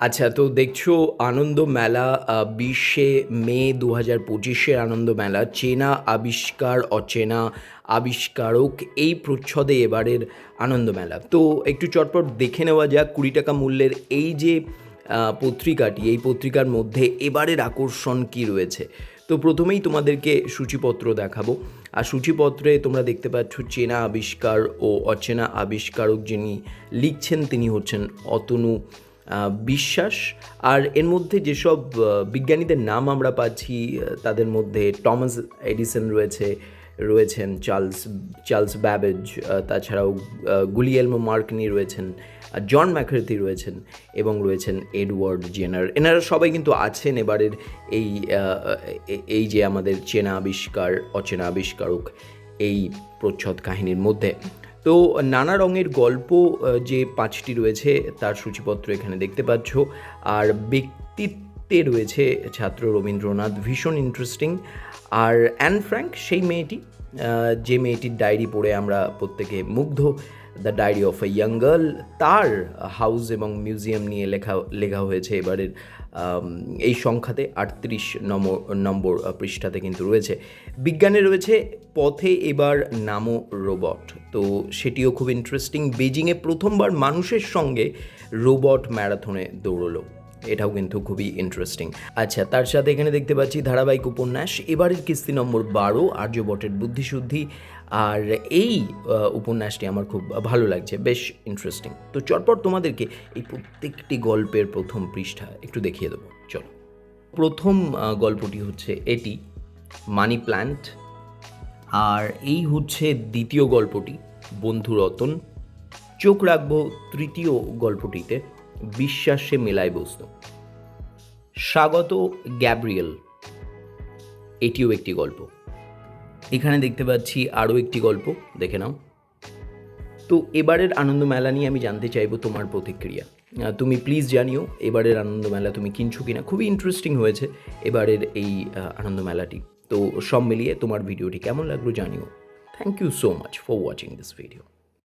আচ্ছা তো দেখছ আনন্দ মেলা বিশে মে দু হাজার পঁচিশের আনন্দ মেলা, চেনা আবিষ্কার, অচেনা আবিষ্কারক, এই প্রচ্ছদে এবারের আনন্দ মেলা। তো একটু চটপট দেখে নেওয়া যাক কুড়ি টাকা মূল্যের এই যে পত্রিকাটি, এই পত্রিকার মধ্যে এবারের আকর্ষণ কি রয়েছে? তো প্রথমেই তোমাদেরকে সূচিপত্র দেখাবো। আর সূচিপত্রে তোমরা দেখতে পাচ্ছ চেনা আবিষ্কার ও অচেনা আবিষ্কারক যিনি লিখছেন, তিনি হচ্ছেন অতনু বিশ্বাস। আর এর মধ্যে যেসব বিজ্ঞানীদের নাম আমরা পাচ্ছি তাদের মধ্যে টমাস এডিসন রয়েছে, রয়েছেন, চার্লস চার্লস ব্যাবেজ তাছাড়াও গুলিয়েলমো মার্কনি রয়েছেন জন ম্যাকার্থি রয়েছেন এবং রয়েছেন এডওয়ার্ড জেনার। এনারা সবাই কিন্তু আছেন এবারের এই এই যে আমাদের চেনা আবিষ্কার, অচেনা আবিষ্কারক এই প্রচ্ছদ কাহিনীর মধ্যে। তো নানা রঙের গল্প যে পাঁচটি রয়েছে তার সূচিপত্র এখানে দেখতে পাচ্ছ। আর ব্যক্তিত্বে রয়েছে ছাত্র রবীন্দ্রনাথ, ভীষণ ইন্টারেস্টিং আর অ্যান ফ্র্যাঙ্ক সেই মেয়েটি যে মেয়েটির ডায়েরি পড়ে আমরা প্রত্যেকে মুগ্ধ। The diary of a young girl তার হাউস এবং মিউজিয়াম নিয়ে লেখা লেখা হয়েছে এবারের এই সংখ্যাতে আটত্রিশ নম্বর নম্বর পৃষ্ঠাতে কিন্তু রয়েছে। বিজ্ঞানে রয়েছে পথে এবার নামো রোবট তো সেটিও খুব ইন্টারেস্টিং বেজিংয়ে প্রথমবার মানুষের সঙ্গে রোবট ম্যারাথনে দৌড়লো। এটাও কিন্তু খুবই ইন্টারেস্টিং আচ্ছা তার সাথে এখানে দেখতে পাচ্ছি ধারাবাহিক উপন্যাস এবারের কিস্তি নম্বর বারো আর্যভট্টের বুদ্ধিশুদ্ধি, আর এই উপন্যাসটি আমার খুব ভালো লাগছে, বেশ ইন্টারেস্টিং তো চটপট তোমাদেরকে এই প্রত্যেকটি গল্পের প্রথম পৃষ্ঠা একটু দেখিয়ে দেবো, চলো। প্রথম গল্পটি হচ্ছে এটি, মানি প্ল্যান্ট, আর এই হচ্ছে দ্বিতীয় গল্পটি, বন্ধু রতন। চোখ রাখব তৃতীয় গল্পটিতে। বিশ্বাসে মেলায় বস্তু। স্বাগত গ্যাব্রিয়েল। এটিও একটি গল্প। এখানে দেখতে পাচ্ছি আরও একটি গল্প, দেখে নাও। তো এবারের আনন্দ মেলা নিয়ে আমি জানতে চাইব তোমার প্রতিক্রিয়া। তুমি প্লিজ জানিও, এবারের আনন্দ মেলা তুমি কিনছো কিনা। খুবই ইন্টারেস্টিং হয়েছে এবারের এই আনন্দ মেলাটি তো সব মিলিয়ে তোমার ভিডিওটি কেমন লাগল জানিও। Thank you so much for watching this video